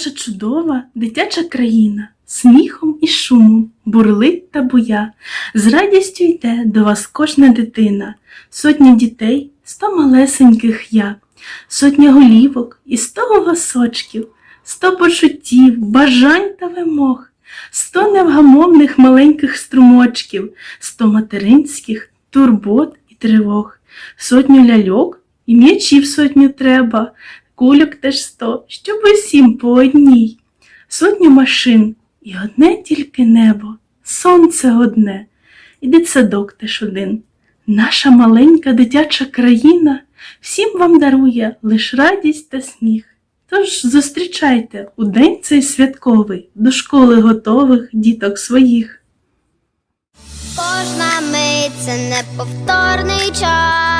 наша чудова дитяча країна, сміхом і шумом, бурлить та буя. З радістю йде до вас кожна дитина, сотні дітей, сто малесеньких я, сотня голівок і сто голосочків, сто почуттів, бажань та вимог, сто невгамовних маленьких струмочків, сто материнських турбот і тривог, сотню ляльок і м'ячів сотню треба, кульок теж сто, щоб усім по одній, сотню машин і одне тільки небо, сонце одне, і дитсадок теж один. Наша маленька дитяча країна всім вам дарує лиш радість та сміх. Тож зустрічайте у день цей святковий до школи готових діток своїх. Кожна мить це неповторний час,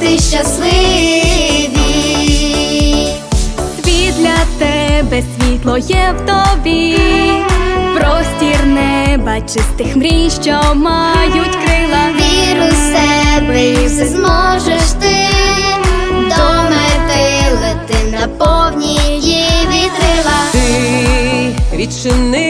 діти щасливі. Світ для тебе світло є в тобі, простір неба, чистих мрій, що мають крила. Віру в себе і все зможеш ти до мети лети на повні її вітрила. ти відчини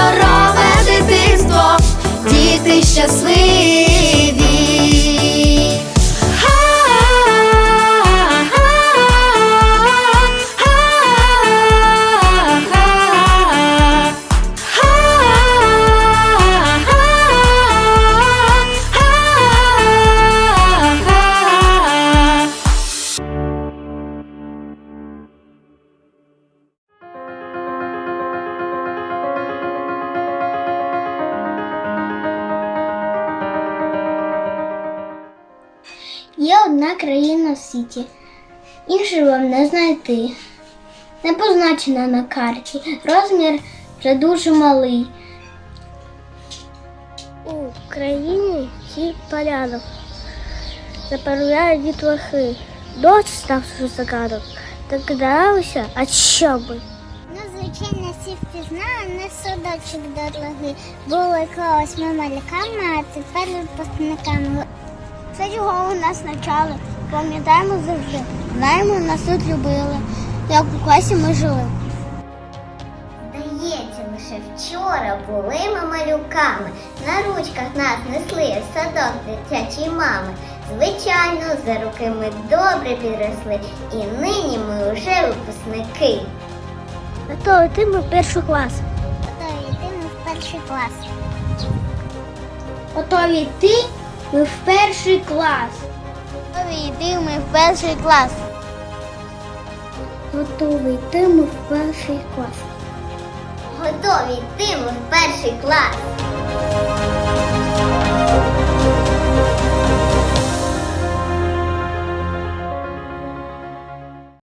щасливі. Одна країна в світі, іншу вам не знайти. Не позначена на карті, розмір вже дуже малий. У країні всі порядок. Заправляють дітлахи. Дощ став загадок. Догадалися, а що би? Ну, звичайно, всі впізнали не судочок дорогий. Були колись ми малюками, а тепер випускниками. Це чого у нас навчали, пам'ятаємо завжди. Знаємо, нас тут любили, як у класі ми жили. Здається, ми ще вчора були ми малюками, на ручках нас несли в садок дитячі мами. Звичайно, за роки ми добре підросли, і нині ми вже випускники. Готові йти ми в перший клас. Готові йти ми в перший клас. Готові йти ми в перший клас. Готові йти ми в перший клас. Готові йти ми в перший клас. Готові йти ми в перший клас.